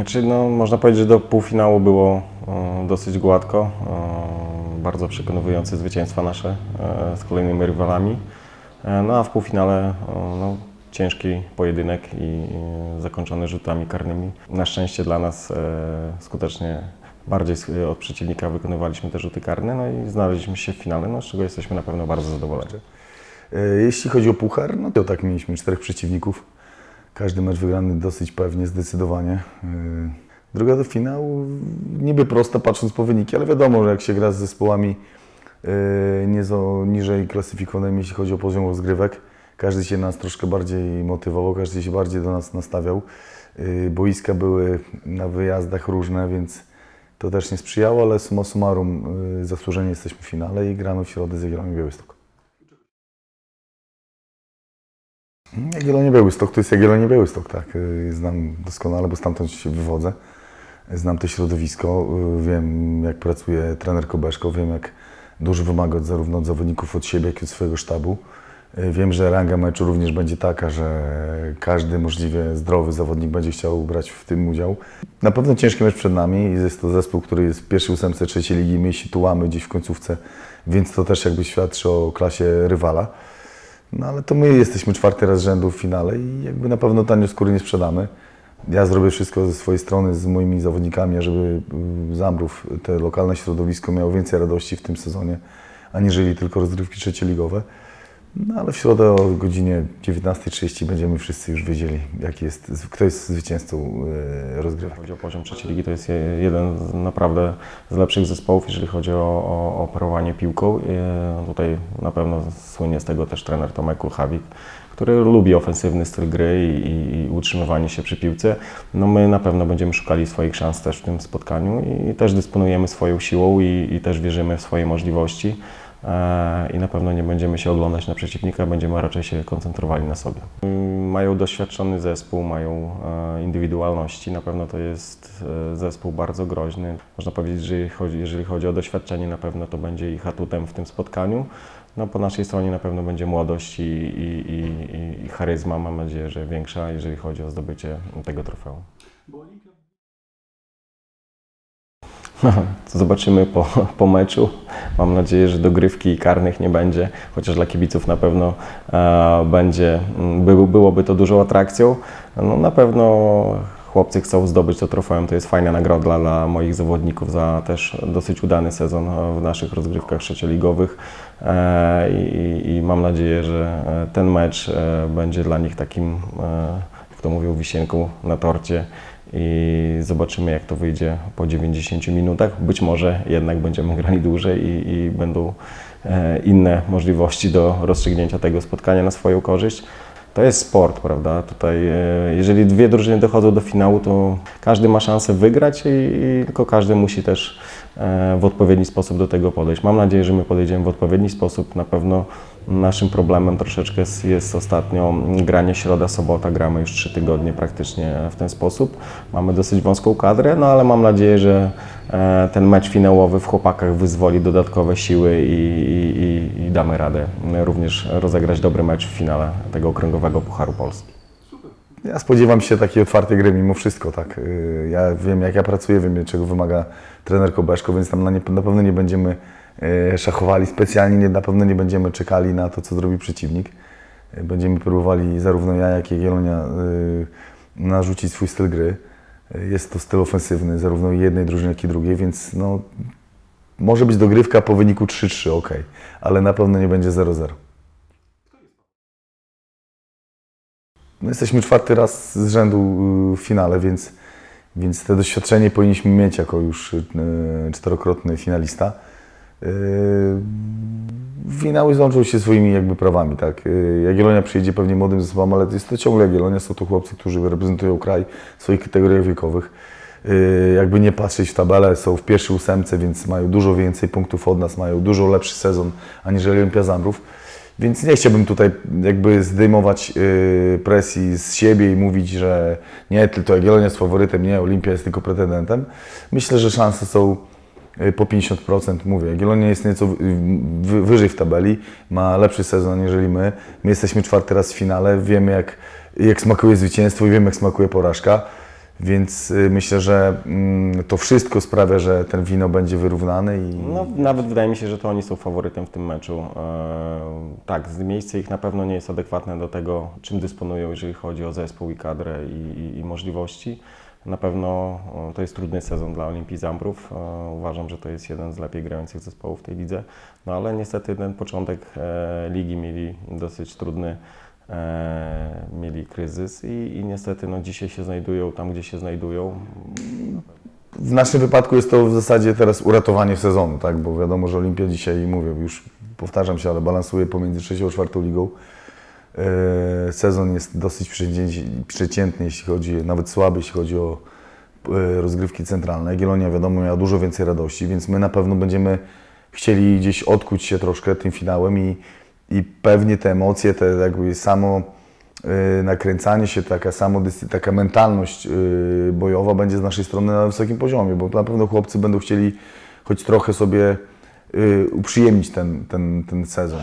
Znaczy, no, można powiedzieć, że do półfinału było e, dosyć gładko. E, bardzo przekonujące zwycięstwa nasze e, z kolejnymi rywalami. E, no a w półfinale e, no, ciężki pojedynek i e, zakończony rzutami karnymi. Na szczęście dla nas e, skutecznie bardziej s- od przeciwnika wykonywaliśmy te rzuty karne, no i znaleźliśmy się w finale, no, z czego jesteśmy na pewno bardzo zadowoleni. E, Jeśli chodzi o puchar, no to tak mieliśmy czterech przeciwników. Każdy mecz wygrany dosyć pewnie, zdecydowanie. E, Droga do finału niby prosta patrząc po wyniki, ale wiadomo, że jak się gra z zespołami e, nieco niżej klasyfikowanymi, jeśli chodzi o poziom rozgrywek, każdy się nas troszkę bardziej motywował, każdy się bardziej do nas nastawiał. E, Boiska były na wyjazdach różne, więc to też nie sprzyjało, ale summa summarum zasłużenie jesteśmy w finale i gramy w środę z Jagiellonią Białystok. Jagiellonie Białystok to jest Jagiellonie Białystok, tak. Y, Znam doskonale, bo stamtąd się wywodzę. Znam to środowisko, y, wiem jak pracuje trener Kobeszko, wiem jak dużo wymaga od- zarówno od zawodników od siebie, jak i od swojego sztabu. Y, Wiem, że ranga meczu również będzie taka, że każdy możliwie zdrowy zawodnik będzie chciał brać w tym udział. Na pewno ciężki mecz przed nami. Jest to zespół, który jest w pierwszej ósemce trzeciej ligi. My się tułamy gdzieś w końcówce, więc to też jakby świadczy o klasie rywala. No ale to my jesteśmy czwarty raz rzędu w finale i jakby na pewno tanio skóry nie sprzedamy. Ja zrobię wszystko ze swojej strony z moimi zawodnikami, żeby y, Zambrów, te lokalne środowisko miało więcej radości w tym sezonie, aniżeli tylko rozgrywki trzecioligowe. No ale w środę o godzinie 19.30 będziemy wszyscy już wiedzieli, jaki jest, kto jest zwycięzcą y, rozgrywek. Jeśli chodzi o poziom trzeciej ligi, to jest je- jeden z naprawdę z lepszych zespołów, jeżeli chodzi o, o, o operowanie piłką. E, Tutaj na pewno słynie z tego też trener Tomek Kulchawik, który lubi ofensywny styl gry i, i, i utrzymywanie się przy piłce. No my na pewno będziemy szukali swoich szans też w tym spotkaniu i też dysponujemy swoją siłą i, i też wierzymy w swoje możliwości. E, I na pewno nie będziemy się oglądać na przeciwnika, będziemy raczej się koncentrowali na sobie. Mm, Mają doświadczony zespół, mają e, indywidualności. Na pewno to jest e, zespół bardzo groźny. Można powiedzieć, że jeżeli chodzi, o doświadczenie, na pewno to będzie ich atutem w tym spotkaniu. No, po naszej stronie na pewno będzie młodość i, i, i- i charyzma. Mam nadzieję, że większa, jeżeli chodzi o zdobycie tego trofeum. zobaczymy po, po meczu. Mam nadzieję, że dogrywki karnych nie będzie, chociaż dla kibiców na pewno e, będzie, m, był, byłoby to dużą atrakcją. No, na pewno chłopcy chcą zdobyć to trofeum. To jest fajna nagroda dla, moich zawodników za też dosyć udany sezon e, w naszych rozgrywkach trzecioligowych. E, i, i- mam nadzieję, że e, ten mecz e, będzie dla nich takim, jak to mówią, wisienką na torcie i zobaczymy, jak to wyjdzie po 90 minutach. Być może jednak będziemy grali dłużej i, i będą e, inne możliwości do rozstrzygnięcia tego spotkania na swoją korzyść. To jest sport, prawda? Tutaj, e, jeżeli dwie drużyny dochodzą do finału, to każdy ma szansę wygrać i, i tylko każdy musi też e, w odpowiedni sposób do tego podejść. Mam nadzieję, że my podejdziemy w odpowiedni sposób. Na pewno naszym problemem troszeczkę jest, ostatnio granie środa, sobota. Gramy już trzy tygodnie praktycznie w ten sposób. Mamy dosyć wąską kadrę, no ale mam nadzieję, że e, ten mecz finałowy w chłopakach wyzwoli dodatkowe siły i, i, i, damy radę również rozegrać dobry mecz w finale tego okręgowego Pucharu Polski. Ja spodziewam się takiej otwartej gry mimo wszystko, tak. Y, Ja wiem, jak ja pracuję, wiem, czego wymaga trener Kobeszko, więc tam na, nie, na pewno nie będziemy szachowali specjalnie, nie, na pewno nie będziemy czekali na to, co zrobi przeciwnik. Y, Będziemy próbowali, zarówno ja, jak i Jielonia, y, narzucić swój styl gry. Jest to styl ofensywny, zarówno jednej drużyny, jak i drugiej, więc no, może być dogrywka po wyniku 3-3, ok, ale na pewno nie będzie 0-0. No, jesteśmy czwarty raz z rzędu y, w finale, więc, więc te doświadczenie powinniśmy mieć jako już y, czterokrotny finalista. Y, Finały złączą się swoimi jakby prawami, tak. Y, Jagiellonia przyjedzie pewnie młodym zespołem, ale jest to ciągle Jagiellonia, są to chłopcy, którzy reprezentują kraj w swoich kategoriach wiekowych. Y, Jakby nie patrzeć w tabelę, są w pierwszej ósemce, więc mają dużo więcej punktów od nas, mają dużo lepszy sezon aniżeli Olimpia Zambrów. Więc nie chciałbym tutaj jakby zdejmować presji z siebie i mówić, że nie, tylko Jagiellonia jest faworytem, nie, Olimpia jest tylko pretendentem. Myślę, że szanse są po 50%, mówię. Jagiellonia jest nieco wy- wy- wyżej w tabeli, ma lepszy sezon aniżeli my. My jesteśmy czwarty raz w finale, wiemy jak, jak smakuje zwycięstwo i wiemy jak smakuje porażka. Więc y, myślę, że mm, to wszystko sprawia, że ten wino będzie wyrównany i No, nawet wydaje mi się, że to oni są faworytem w tym meczu. E, tak, miejsce ich na pewno nie jest adekwatne do tego, czym dysponują, jeżeli chodzi o zespół i kadrę i, i, i możliwości. Na pewno e, to jest trudny sezon dla Olimpii Zambrów. E, uważam, że to jest jeden z lepiej grających zespołów w tej lidze. No ale niestety ten początek e, ligi mieli dosyć trudny. Mieli kryzys i, i niestety no, dzisiaj się znajdują tam, gdzie się znajdują. W naszym wypadku jest to w zasadzie teraz uratowanie sezonu, tak? Bo wiadomo, że Olimpia dzisiaj, mówię, już powtarzam się, ale balansuje pomiędzy trzecią a czwartą ligą. E, Sezon jest dosyć przeciętny, jeśli chodzi, nawet słaby, jeśli chodzi o e, rozgrywki centralne. Gielonia, wiadomo, miała dużo więcej radości, więc my na pewno będziemy chcieli gdzieś odkuć się troszkę tym finałem i, i pewnie te emocje, te jakby samo y, nakręcanie się, taka samodyscy, taka mentalność bojowa będzie z naszej strony na wysokim poziomie, bo na pewno chłopcy będą chcieli choć trochę sobie uprzyjemnić ten, ten, ten sezon.